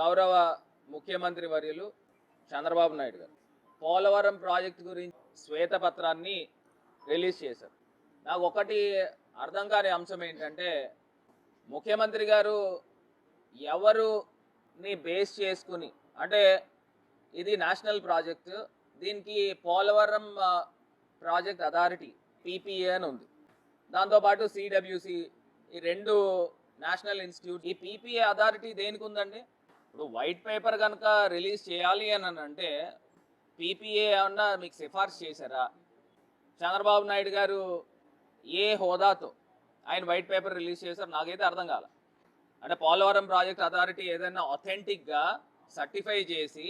గౌరవ ముఖ్యమంత్రి వర్యులు చంద్రబాబు నాయుడు గారు పోలవరం ప్రాజెక్టు గురించి శ్వేతపత్రాన్ని రిలీజ్ చేశారు. నాకు ఒకటి అర్థం కాని అంశం ఏంటంటే ముఖ్యమంత్రి గారు ఎవరుని బేస్ చేసుకుని అంటే ఇది నేషనల్ ప్రాజెక్టు దీనికి పోలవరం ప్రాజెక్ట్ అథారిటీ పీపీఏ అని ఉంది. దాంతోపాటు సిడబ్ల్యూసి ఈ రెండు నేషనల్ ఇన్స్టిట్యూట్ ఈ పీపీఏ అథారిటీ దేనికి ఉందండి? ఇప్పుడు వైట్ పేపర్ కనుక రిలీజ్ చేయాలి అని అంటే పీపీఏ ఏమన్నా మీకు సిఫార్సు చేశారా? చంద్రబాబు నాయుడు గారు ఏ హోదాతో ఆయన వైట్ పేపర్ రిలీజ్ చేశారు నాకైతే అర్థం కాల. అంటే పోలవరం ప్రాజెక్ట్ అథారిటీ ఏదైనా అథెంటిక్గా సర్టిఫై చేసి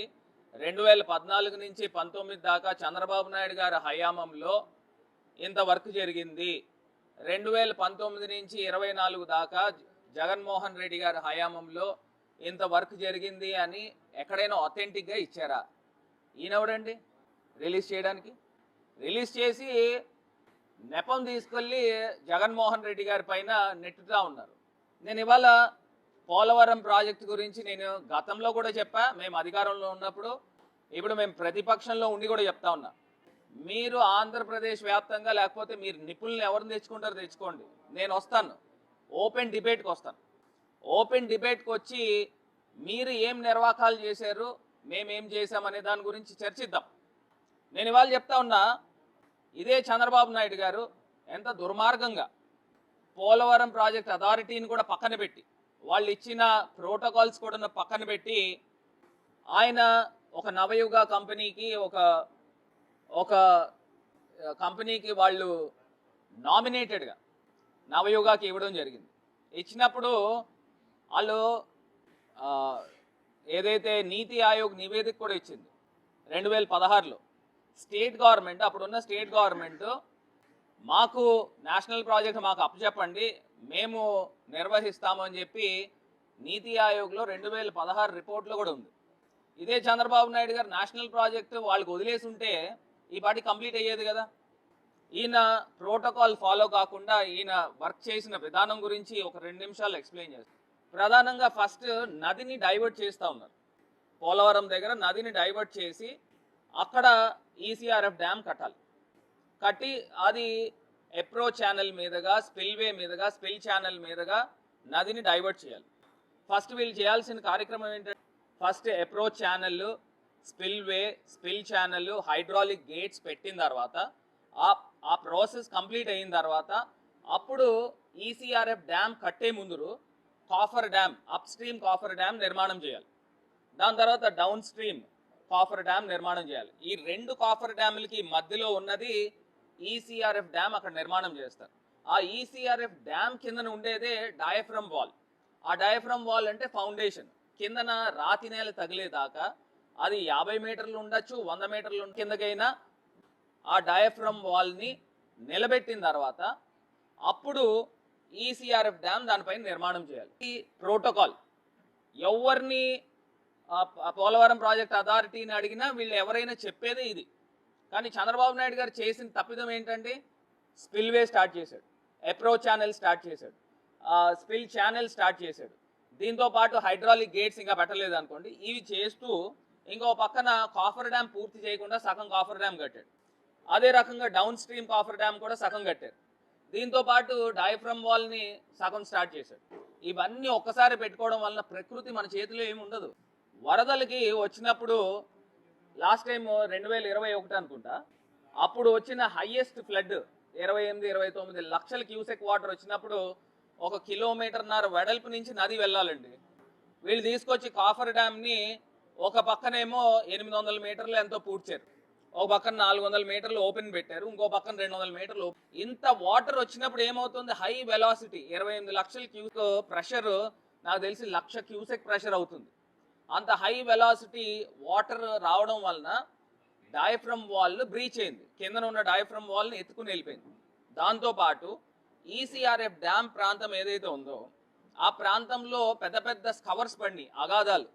రెండు వేల పద్నాలుగు నుంచి పంతొమ్మిది దాకా చంద్రబాబు నాయుడు గారి హయామంలో ఇంత వర్క్ జరిగింది. రెండు వేల పంతొమ్మిది నుంచి ఇరవై నాలుగు దాకా జగన్మోహన్ రెడ్డి గారి హయామంలో ఇంత వర్క్ జరిగింది అని ఎక్కడైనా అథెంటిక్గా ఇచ్చారా? ఈయనవడండి? రిలీజ్ చేయడానికి? రిలీజ్ చేసి నెపం తీసుకెళ్ళి జగన్మోహన్ రెడ్డి గారి పైన నెట్టుతా ఉన్నారు. నేను ఇవాళ పోలవరం ప్రాజెక్టు గురించి నేను గతంలో కూడా చెప్పా మేము అధికారంలో ఉన్నప్పుడు ఇప్పుడు మేము ప్రతిపక్షంలో ఉండి కూడా చెప్తా ఉన్నా. మీరు ఆంధ్రప్రదేశ్ వ్యాప్తంగా లేకపోతే మీరు నిపుణులను ఎవరిని తెచ్చుకుంటారో తెచ్చుకోండి. నేను వస్తాను. ఓపెన్ డిబేట్కి వస్తాను. ఓపెన్ డిబేట్కి వచ్చి మీరు ఏం నిర్వాకాలు చేశారు మేమేం చేశామనే దాని గురించి చర్చిద్దాం. నేను ఇవాళ చెప్తా ఉన్నా ఇదే చంద్రబాబు నాయుడు గారు ఎంత దుర్మార్గంగా పోలవరం ప్రాజెక్ట్ అథారిటీని కూడా పక్కన పెట్టి వాళ్ళు ఇచ్చిన ప్రోటోకాల్స్ కూడా పక్కన పెట్టి ఆయన ఒక నవయుగ కంపెనీకి ఒక ఒక కంపెనీకి వాళ్ళు నామినేటెడ్గా నవయుగాకి ఇవ్వడం జరిగింది. ఇచ్చినప్పుడు వాళ్ళు ఏదైతే నీతి ఆయోగ్ నివేదిక కూడా ఇచ్చింది రెండు వేల పదహారులో స్టేట్ గవర్నమెంట్ అప్పుడున్న స్టేట్ గవర్నమెంట్ మాకు నేషనల్ ప్రాజెక్ట్ మాకు అప్పచెప్పండి మేము నిర్వహిస్తాము అని చెప్పి నీతి ఆయోగ్లో రెండు వేల పదహారు రిపోర్ట్లో కూడా ఉంది. ఇదే చంద్రబాబు నాయుడు గారు నేషనల్ ప్రాజెక్ట్ వాళ్ళకి వదిలేసి ఉంటే ఈ పాటి కంప్లీట్ అయ్యేది కదా. ఈయన ప్రోటోకాల్ ఫాలో కాకుండా ఈయన వర్క్ చేసిన విధానం గురించి ఒక రెండు నిమిషాలు ఎక్స్ప్లెయిన్ చేస్తాను. ప్రధానంగా ఫస్ట్ నదిని డైవర్ట్ చేస్తూ ఉన్నారు. పోలవరం దగ్గర నదిని డైవర్ట్ చేసి అక్కడ ఈసీఆర్ఎఫ్ డ్యామ్ కట్టాలి. కట్టి అది ఎప్రో ఛానల్ మీదుగా స్పిల్వే మీదుగా స్పిల్ ఛానల్ మీదుగా నదిని డైవర్ట్ చేయాలి. ఫస్ట్ వీళ్ళు చేయాల్సిన కార్యక్రమం ఏంటంటే first approach channel spillway spill channel hydraulic gates పెట్టిన తర్వాత ఆ ఆ ప్రాసెస్ కంప్లీట్ అయిన తర్వాత అప్పుడు ఈసీఆర్ఎఫ్ డ్యామ్ కట్టే ముందు coffer dam upstream coffer dam నిర్మాణం చేయాలి. దాని తర్వాత డౌన్ స్ట్రీమ్ కాఫర్ డ్యామ్ నిర్మాణం చేయాలి. ఈ రెండు కాఫర్ డ్యాములకి మధ్యలో ఉన్నది ఈసీఆర్ఎఫ్ డ్యామ్ అక్కడ నిర్మాణం చేస్తారు. ఆ ఈసీఆర్ఎఫ్ డ్యామ్ కిందన ఉండేదే డయాఫ్రమ్ వాల్. ఆ డయాఫ్రమ్ వాల్ అంటే ఫౌండేషన్. కిందన రాతి నేల తగిలేదాకా అది యాభై మీటర్లు ఉండొచ్చు వంద మీటర్లు కిందకైనా ఆ డయాఫ్రమ్ వాల్ని నిలబెట్టిన తర్వాత అప్పుడు ఈసీఆర్ఎఫ్ డ్యామ్ దానిపైన నిర్మాణం చేయాలి. ఈ ప్రోటోకాల్ ఎవరిని పోలవరం ప్రాజెక్ట్ అథారిటీని అడిగినా వీళ్ళు ఎవరైనా చెప్పేదే ఇది. కానీ చంద్రబాబు నాయుడు గారు చేసిన తప్పిదం ఏంటంటే స్పిల్వే స్టార్ట్ చేశాడు. అప్రోచ్ ఛానల్ స్టార్ట్ చేశాడు. స్పిల్ ఛానల్ స్టార్ట్ చేశాడు. దీంతో పాటు హైడ్రాలిక్ గేట్స్ ఇంకా పెట్టలేదు అనుకోండి. ఇవి చేస్తూ ఇంకో పక్కన కాఫర్ డ్యామ్ పూర్తి చేయకుండా సగం కాఫర్ డ్యామ్ కట్టాడు. అదే రకంగా డౌన్ స్ట్రీమ్ కాఫర్ డ్యామ్ కూడా సగం కట్టారు. దీంతో పాటు డయాఫ్రమ్ వాల్ని సగం స్టార్ట్ చేశాడు. ఇవన్నీ ఒక్కసారి పెట్టుకోవడం వలన ప్రకృతి మన చేతిలో ఏమి ఉండదు. వరదలకి వచ్చినప్పుడు లాస్ట్ టైం రెండు వేల ఇరవై ఒకటి అనుకుంటా అప్పుడు వచ్చిన హయ్యెస్ట్ ఫ్లడ్ ఇరవై ఎనిమిది ఇరవై తొమ్మిది లక్షల క్యూసెక్ వాటర్ వచ్చినప్పుడు ఒక కిలోమీటర్న్నర వెడల్పు నుంచి నది వెళ్ళాలండి. వీళ్ళు తీసుకొచ్చి కాఫర్ డ్యామ్ని ఒక పక్కనేమో ఎనిమిది వందల మీటర్లు ఎంతో పూడ్చారు. ఒక పక్కన నాలుగు వందల మీటర్లు ఓపెన్ పెట్టారు ఇంకో పక్కన రెండు వందల మీటర్లు ఇంత వాటర్ వచ్చినప్పుడు ఏమవుతుంది? హై వెలాసిటీ ఇరవై ఎనిమిది లక్షల క్యూస్ ప్రెషర్ నాకు తెలిసి లక్ష క్యూసెక్ ప్రెషర్ అవుతుంది. అంత హై వెలాసిటీ వాటర్ రావడం వలన డయాఫ్రమ్ వాల్ బ్రీచ్ అయింది. కిందన ఉన్న డయఫ్రమ్ వాల్ని ఎత్తుకుని వెళ్ళిపోయింది. దాంతోపాటు ఈసీఆర్ఎఫ్ డ్యామ్ ప్రాంతం ఏదైతే ఉందో ఆ ప్రాంతంలో పెద్ద పెద్ద స్కవర్స్ పడినాయి అగాధాలు.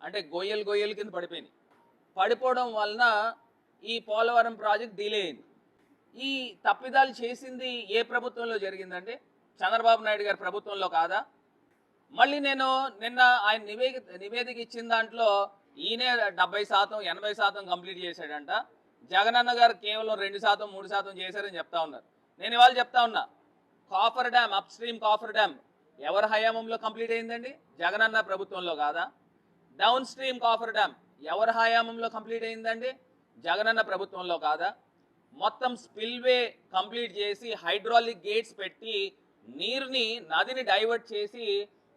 అంటే గొయ్యలు గొయ్యలు కింద పడిపోయినాయి. పడిపోవడం వలన ఈ పోలవరం ప్రాజెక్ట్ డిలే అయింది. ఈ తప్పిదాలు చేసింది ఏ ప్రభుత్వంలో జరిగిందంటే చంద్రబాబు నాయుడు గారి ప్రభుత్వంలో కాదా? మళ్ళీ నేను నిన్న ఆయన నివేదిక నివేదిక ఇచ్చిన దాంట్లో ఈయనే డెబ్బై శాతం ఎనభై శాతం కంప్లీట్ చేశాడంట. జగనన్న గారు కేవలం రెండు శాతం మూడు శాతం చేశారని చెప్తా ఉన్నారు. నేను ఇవాళ చెప్తా ఉన్నా coffer dam upstream coffer dam ఎవరి హయాంలో కంప్లీట్ అయిందండి? జగనన్న ప్రభుత్వంలో కాదా? డౌన్ స్ట్రీమ్ కాఫర్ డ్యామ్ ఎవరి హయాంలో కంప్లీట్ అయిందండి? జగనన్న ప్రభుత్వంలో కాదా? మొత్తం స్పిల్వే కంప్లీట్ చేసి హైడ్రాలిక్ గేట్స్ పెట్టి నీరుని నదిని డైవర్ట్ చేసి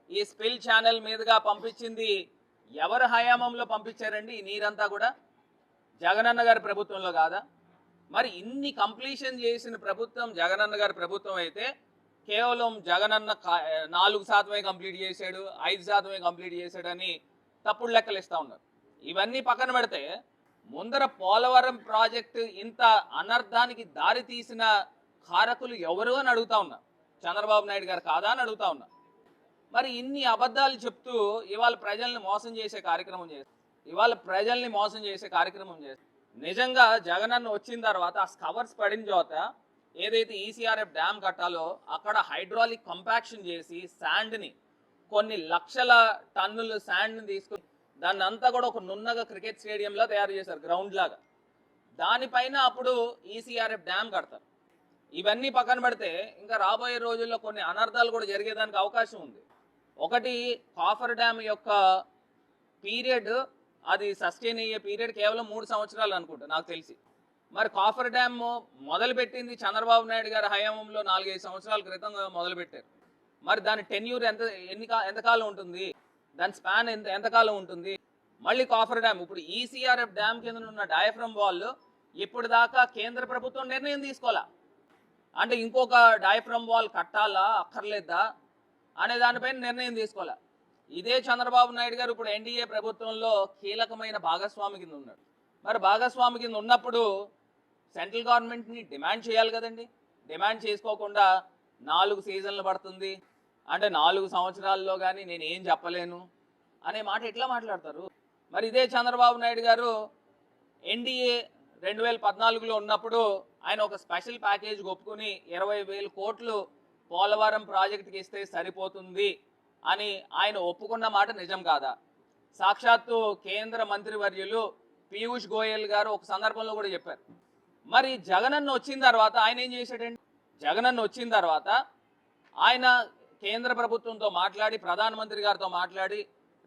ఈ స్పిల్ ఛానల్ మీదుగా పంపించింది ఎవరి హయామంలో పంపించారండి ఈ నీరంతా కూడా? జగనన్న గారి ప్రభుత్వంలో కాదా? మరి ఇన్ని కంప్లీషన్ చేసిన ప్రభుత్వం జగనన్న గారి ప్రభుత్వం అయితే కేవలం జగనన్న నాలుగు శాతమే కంప్లీట్ చేశాడు ఐదు శాతమే కంప్లీట్ చేశాడని తప్పుడు లెక్కలు ఇస్తా ఉన్నారు. ఇవన్నీ పక్కన పెడితే ముందర పోలవరం ప్రాజెక్టు ఇంత అనర్థానికి దారి తీసిన కారకులు ఎవరు అని అడుగుతా ఉన్నా. చంద్రబాబు నాయుడు గారు కాదా అని అడుగుతా ఉన్నా. మరి ఇన్ని అబద్ధాలు చెప్తూ ఇవాళ ప్రజల్ని మోసం చేసే కార్యక్రమం చేస్తారు ఇవాళ ప్రజల్ని మోసం చేసే కార్యక్రమం చేస్తారు నిజంగా జగనన్న వచ్చిన తర్వాత ఆ కవర్స్ పడిన చోత ఏదైతే ఈసీఆర్ఎఫ్ డ్యామ్ కట్టాలో అక్కడ హైడ్రాలిక్ కంపాక్షన్ చేసి శాండ్ని కొన్ని లక్షల టన్నులు శాండ్ని తీసుకుని దాన్ని అంతా కూడా ఒక నున్నగా క్రికెట్ స్టేడియంలో తయారు చేశారు గ్రౌండ్ లాగా. దానిపైన అప్పుడు ఈసీఆర్ఎఫ్ డ్యామ్ కడతారు. ఇవన్నీ పక్కన పెడితే ఇంకా రాబోయే రోజుల్లో కొన్ని అనర్థాలు కూడా జరిగేదానికి అవకాశం ఉంది. ఒకటి కాఫర్ డ్యామ్ యొక్క పీరియడ్ అది సస్టైన్ అయ్యే పీరియడ్ కేవలం మూడు సంవత్సరాలు అనుకుంటా నాకు తెలిసి. మరి కాఫర్ డ్యామ్ మొదలు పెట్టింది చంద్రబాబు నాయుడు గారి హయాంలో నాలుగైదు సంవత్సరాల క్రితం మొదలుపెట్టారు. మరి దాని టెన్యూర్ ఎంత ఎన్ని ఎంతకాలం ఉంటుంది? దాని స్పాన్ ఎంత ఎంతకాలం ఉంటుంది? మళ్ళీ కాఫర్ డ్యామ్. ఇప్పుడు ఈసీఆర్ఎఫ్ డ్యామ్ కింద ఉన్న డయాఫ్రమ్ వాల్ ఇప్పుడు దాకా కేంద్ర ప్రభుత్వం నిర్ణయం తీసుకోవాలా? అంటే ఇంకొక డయాఫ్రమ్ వాల్ కట్టాలా అక్కర్లేదా అనే దానిపైన నిర్ణయం తీసుకోవాలా? ఇదే చంద్రబాబు నాయుడు గారు ఇప్పుడు ఎన్డీఏ ప్రభుత్వంలో కీలకమైన భాగస్వామి కింద ఉన్నాడు. మరి భాగస్వామి కింద ఉన్నప్పుడు సెంట్రల్ గవర్నమెంట్ని డిమాండ్ చేయాలి కదండి. డిమాండ్ చేసుకోకుండా నాలుగు సీజన్లు పడుతుంది. అంటే నాలుగు సంవత్సరాల్లో కానీ నేను ఏం చెప్పలేను అనే మాట ఎట్లా మాట్లాడతారు? మరి ఇదే చంద్రబాబు నాయుడు గారు ఎన్డీఏ రెండు వేల పద్నాలుగులో ఉన్నప్పుడు ఆయన ఒక స్పెషల్ ప్యాకేజ్ ఒప్పుకుని ఇరవై వేల కోట్లు పోలవరం ప్రాజెక్టుకి ఇస్తే సరిపోతుంది అని ఆయన ఒప్పుకున్న మాట నిజం కాదా? సాక్షాత్తు కేంద్ర మంత్రివర్యులు పీయూష్ గోయల్ గారు ఒక సందర్భంలో కూడా చెప్పారు. మరి జగనన్న వచ్చిన తర్వాత ఆయన ఏం చేశాడండి? జగనన్న వచ్చిన తర్వాత ఆయన కేంద్ర ప్రభుత్వంతో మాట్లాడి ప్రధానమంత్రి గారితో మాట్లాడి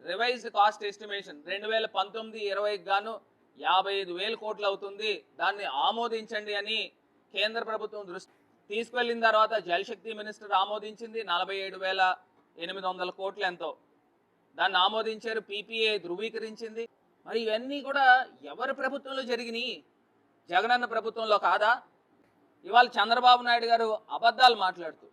రివైజ్డ్ కాస్ట్ ఎస్టిమేషన్ రెండు వేల పంతొమ్మిది ఇరవైకి గాను యాభై ఐదు వేల కోట్లు అవుతుంది. దాన్ని ఆమోదించండి అని కేంద్ర ప్రభుత్వం దృష్టి తీసుకువెళ్ళిన తర్వాత జలశక్తి మినిస్టర్ ఆమోదించింది నలభై ఏడు వేల ఎనిమిది వందల కోట్లు ఎంతో. దాన్ని ఆమోదించారు పీపీఏ ధృవీకరించింది. మరి ఇవన్నీ కూడా ఎవరి ప్రభుత్వంలో జరిగినాయి? జగనన్న ప్రభుత్వంలో కాదా? ఇవాళ చంద్రబాబు నాయుడు గారు అబద్ధాలు మాట్లాడుతూ